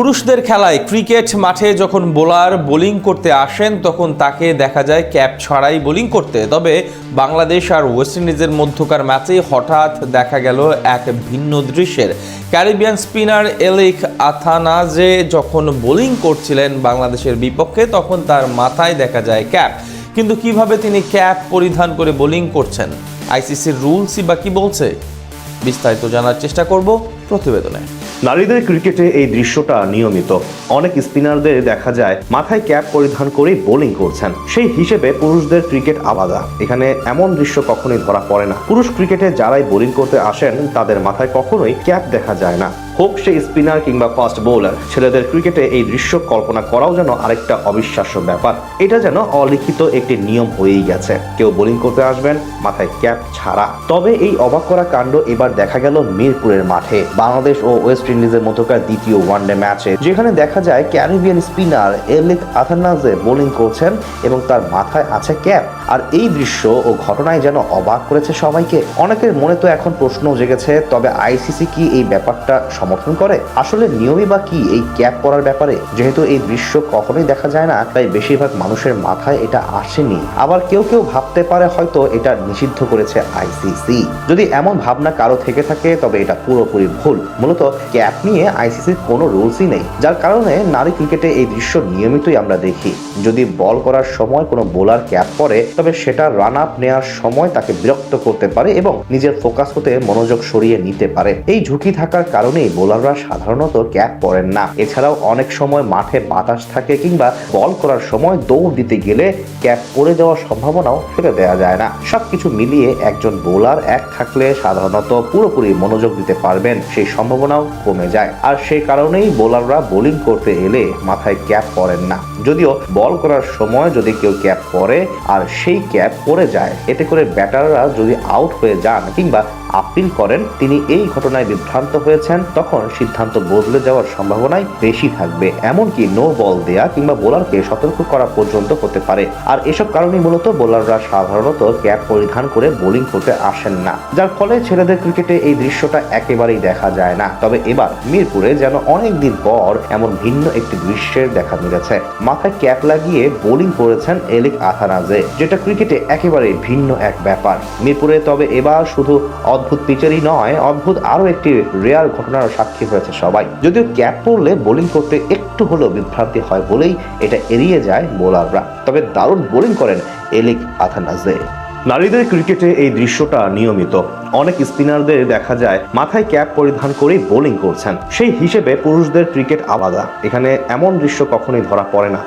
পুরুষদের খেলায় ক্রিকেট মাঠে যখন বোলার বোলিং করতে আসেন, তখন তাকে দেখা যায় ক্যাপ ছাড়াই বোলিং করতে। তবে বাংলাদেশ আর ওয়েস্ট ইন্ডিজের মধ্যকার ম্যাচে হঠাৎ দেখা গেল এক ভিন্ন দৃশ্যের। ক্যারিবিয়ান স্পিনার এলিক আথানাজে যখন বোলিং করছিলেন বাংলাদেশের বিপক্ষে, তখন তার মাথায় দেখা যায় ক্যাপ। কিন্তু কীভাবে তিনি ক্যাপ পরিধান করে বোলিং করছেন? আইসিসির রুলসই বা কি বলছে? বিস্তারিত জানার চেষ্টা করব। প্রতিবেদনে। নারীদের ক্রিকেটে এই দৃশ্যটা নিয়মিত। অনেক স্পিনারদের দেখা যায়, মাথায় ক্যাপ পরিধান করেই বোলিং করছেন। সেই হিসেবে পুরুষদের ক্রিকেট আলাদা। এখানে এমন দৃশ্য কখনোই ধরা পড়ে না। পুরুষ ক্রিকেটে যারাই বোলিং করতে আসেন, তাদের মাথায় কখনোই ক্যাপ দেখা যায় না। হোক সে স্পিনার কিংবা ফাস্ট বোলার, ছেলেদের ক্রিকেটে এই দৃশ্য কল্পনা করাও যেন আরেকটা অবিশ্বাস্য ব্যাপার। এটা যেন অলিখিত একটি নিয়ম হয়েই গেছে। কেউ বোলিং করতে আসবেন, মাথায় ক্যাপ ছাড়া। তবে এই অবাক করা কাণ্ড এবার দেখা গেল মিরপুরের মাঠে। বাংলাদেশ ও ওয়েস্ট ইন্ডিজের মধ্যকার দ্বিতীয় ওয়ানডে ম্যাচে, যেখানে দেখা যায় Caribbean spinner Alick Athanaze bowling করছেন এবং তার মাথায় আছে ক্যাপ। আর এই দৃশ্য ও ঘটনায় যেন অবাক করেছে সবাইকে, অনেকের মনে তো এখন প্রশ্ন জেগেছে, তবে আইসিসি কি এই ব্যাপারটা সমর্থন করে? আসলে নিয়মই বা কি এই ক্যাপ পরার ব্যাপারে? যেহেতু এই দৃশ্য কখনোই দেখা যায় না, তাই বেশিরভাগ মানুষের মাথায় এটা আসেনি। আবার কেউ কেউ ভাবতে পারে হয়তো এটা নিষিদ্ধ করেছে আইসিসি। যদি এমন ভাবনা কারও থেকে থাকে, তবে এটা পুরোপুরি ভুল মূলত ক্যাপ নিয়ে আইসিসির কোনো রুলসই নেই, যার কারণে নারী ক্রিকেটে এই দৃশ্য নিয়মিতই আমরা দেখি। যদি বল করার সময় কোনো বোলার ক্যাপ পরে তবে সেটা রান আপ নেওয়ার সময় তাকে বিরক্ত করতে পারে এবং নিজের ফোকাস হতে মনোযোগ সরিয়ে নিতে পারে। এই ঝুঁকি থাকার কারণেই বোলাররা সাধারণত ক্যাপ পরেন না। এছাড়াও অনেক সময় মাঠে বাতাস থাকে কিংবা বল করার সময় দৌড় দিতে গেলে ক্যাপ পরে যাওয়ার সম্ভাবনাও ফেলে দেওয়া যায় না। সবকিছু মিলিয়ে একজন বোলার এক থাকলে সাধারণত পুরোপুরি মনোযোগ দিতে পারবেন। সেই সম্ভাবনাও কমে যায়। আর সেই কারণেই বোলাররা বোলিং করতে এলে মাথায় ক্যাপ পরেন না। যদিও বল করার সময় যদি কেউ ক্যাপ পরে আর সেই ক্যাপ পরে যায়, এতে করে ব্যাটাররা যদি আউট হয়ে যান কিংবা আপিল করেন, তিনি এই ঘটনায় বিভ্রান্ত হয়েছেন, তখন সিদ্ধান্ত বদলে যাওয়ার সম্ভাবনাই বেশি থাকবে। এমনকি নো বল দেয়া কিংবা বোলারকে সতর্ক করা পর্যন্ত হতে পারে। আর এসব কারণেই মূলত বোলাররা সাধারণত ক্যাপ পরিধান করে বোলিং করতে আসেন না। যার ফলে ছেলেদের ক্রিকেটে এই দৃশ্যটা একেবারেই দেখা যায় না। তবে এবার মিরপুরে যেন অনেক দিন পর এমন ভিন্ন একটি দৃশ্যের দেখা মিলেছে। মাথায় ক্যাপ লাগিয়ে বোলিং করেছেন এলিক আথানাজে, যেটা ক্রিকেটে একেবারে ভিন্ন এক ব্যাপার। মিরপুরে তবে এবার শুধু অদ্ভুত পিচেরই নয়, অদ্ভুত আরও একটি রেয়ার ঘটনার সাক্ষী হয়েছে সবাই। যদিও ক্যাপ পরলে বোলিং করতে একটু হলেও বিভ্রান্তি হয় বলেই এটা এড়িয়ে যায় বোলাররা। তবে দারুণ বোলিং করেন এলিক আথানাজে। নারীদের ক্রিকেটে এই দৃশ্যটা নিয়মিত। অনেক স্পিনারদের দেখা যায় মাথায় ক্যাপ পরিধান করেই বোলিং করছেন। সেই হিসেবে পুরুষদের ক্রিকেট আলাদা। এখানে এমন দৃশ্য কখনোই ধরা পড়ে না।